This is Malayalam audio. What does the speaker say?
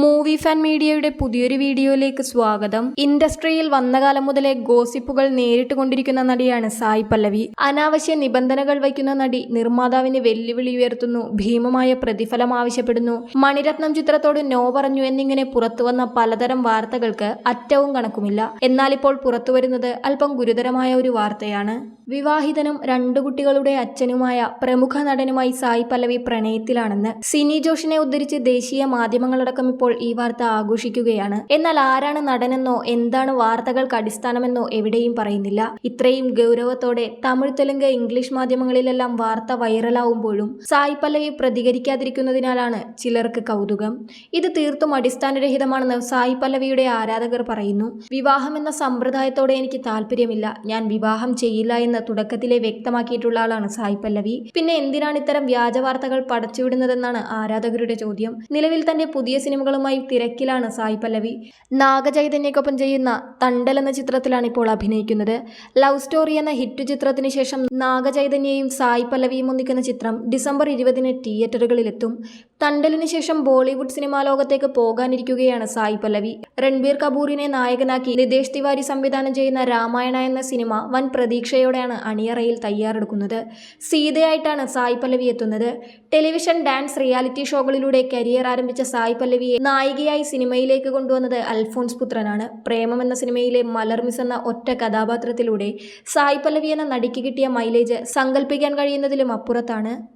മൂവി ഫാൻ മീഡിയയുടെ പുതിയൊരു വീഡിയോയിലേക്ക് സ്വാഗതം. ഇൻഡസ്ട്രിയിൽ വന്ന കാലം മുതലേ ഗോസിപ്പുകൾ നേരിട്ട് കൊണ്ടിരിക്കുന്ന നടിയാണ് സായി പല്ലവി. അനാവശ്യ നിബന്ധനകൾ വയ്ക്കുന്ന നടി നിർമ്മാതാവിന് വെല്ലുവിളി ഉയർത്തുന്നു ഭീമമായ പ്രതിഫലം ആവശ്യപ്പെടുന്നു. മണിരത്നം ചിത്രത്തോട് നോ പറഞ്ഞു എന്നിങ്ങനെ പുറത്തുവന്ന പലതരം വാർത്തകൾക്ക് അറ്റവും കണക്കുമില്ല. എന്നാൽ ഇപ്പോൾ പുറത്തുവരുന്നത് അല്പം ഗുരുതരമായ ഒരു വാർത്തയാണ്. വിവാഹിതനും രണ്ടു കുട്ടികളുടെ അച്ഛനുമായ പ്രമുഖ നടനുമായി സായി പല്ലവി പ്രണയത്തിലാണെന്ന് സിനി ജോഷിനെ ഉദ്ധരിച്ച് ദേശീയ മാധ്യമങ്ങളടക്കം ഇപ്പോൾ ഈ വാർത്ത ആഘോഷിക്കുകയാണ്. എന്നാൽ ആരാണ് നടനെന്നോ എന്താണ് വാർത്തകൾക്ക് അടിസ്ഥാനമെന്നോ എവിടെയും പറയുന്നില്ല. ഇത്രയും ഗൗരവത്തോടെ തമിഴ് തെലുങ്ക് ഇംഗ്ലീഷ് മാധ്യമങ്ങളിലെല്ലാം വാർത്ത വൈറലാവുമ്പോഴും സായി പല്ലവി പ്രതികരിക്കാതിരിക്കുന്നതിനാലാണ് ചിലർക്ക് കൗതുകം. ഇത് തീർത്തും അടിസ്ഥാനരഹിതമാണെന്ന് സായി പല്ലവിയുടെ ആരാധകർ പറയുന്നു. വിവാഹം എന്ന സമ്പ്രദായത്തോടെ എനിക്ക് താല്പര്യമില്ല ഞാൻ വിവാഹം ചെയ്യില്ല എന്ന് തുടക്കത്തിലെ വ്യക്തമാക്കിയിട്ടുള്ള ആളാണ് സായി പല്ലവി പിന്നെ എന്തിനാണ് ഇത്തരം വ്യാജ വാർത്തകൾ പടച്ചുവിടുന്നതെന്നാണ് ആരാധകരുടെ ചോദ്യം. നിലവിൽ തന്റെ പുതിയ സിനിമകളുമായി തിരക്കിലാണ് സായി പല്ലവി. നാഗചൈതന്യക്കൊപ്പം ചെയ്യുന്ന തണ്ടൽ എന്ന ചിത്രത്തിലാണ് ഇപ്പോൾ അഭിനയിക്കുന്നത്. ലവ് സ്റ്റോറി എന്ന ഹിറ്റ് ചിത്രത്തിന് ശേഷം നാഗചൈതന്യയും സായി പല്ലവിയും ഒന്നിക്കുന്ന ചിത്രം ഡിസംബർ ഇരുപതിന് തിയേറ്ററുകളിലെത്തും. തണ്ടലിന് ശേഷം ബോളിവുഡ് സിനിമാ ലോകത്തേക്ക് പോകാനിരിക്കുകയാണ് സായി പല്ലവി. രൺബീർ കപൂറിനെ നായകനാക്കി നിതേഷ് തിവാരി സംവിധാനം ചെയ്യുന്ന രാമായണ എന്ന സിനിമ വൻ പ്രതീക്ഷയോടെയാണ് അണിയറയിൽ തയ്യാറെടുക്കുന്നത്. സീതയായിട്ടാണ് സായി പല്ലവി എത്തുന്നത്. ടെലിവിഷൻ ഡാൻസ് റിയാലിറ്റി ഷോകളിലൂടെ കരിയർ ആരംഭിച്ച സായി പല്ലവിയെ നായികയായി സിനിമയിലേക്ക് കൊണ്ടുവന്നത് അൽഫോൺസ് പുത്രനാണ്. പ്രേമം എന്ന സിനിമയിലെ മലർമിസ് എന്ന ഒറ്റ കഥാപാത്രത്തിലൂടെ സായ് പല്ലവി എന്ന നടിക്ക് കിട്ടിയ മൈലേജ് സങ്കല്പിക്കാൻ കഴിയുന്നതിലും അപ്പുറത്താണ്.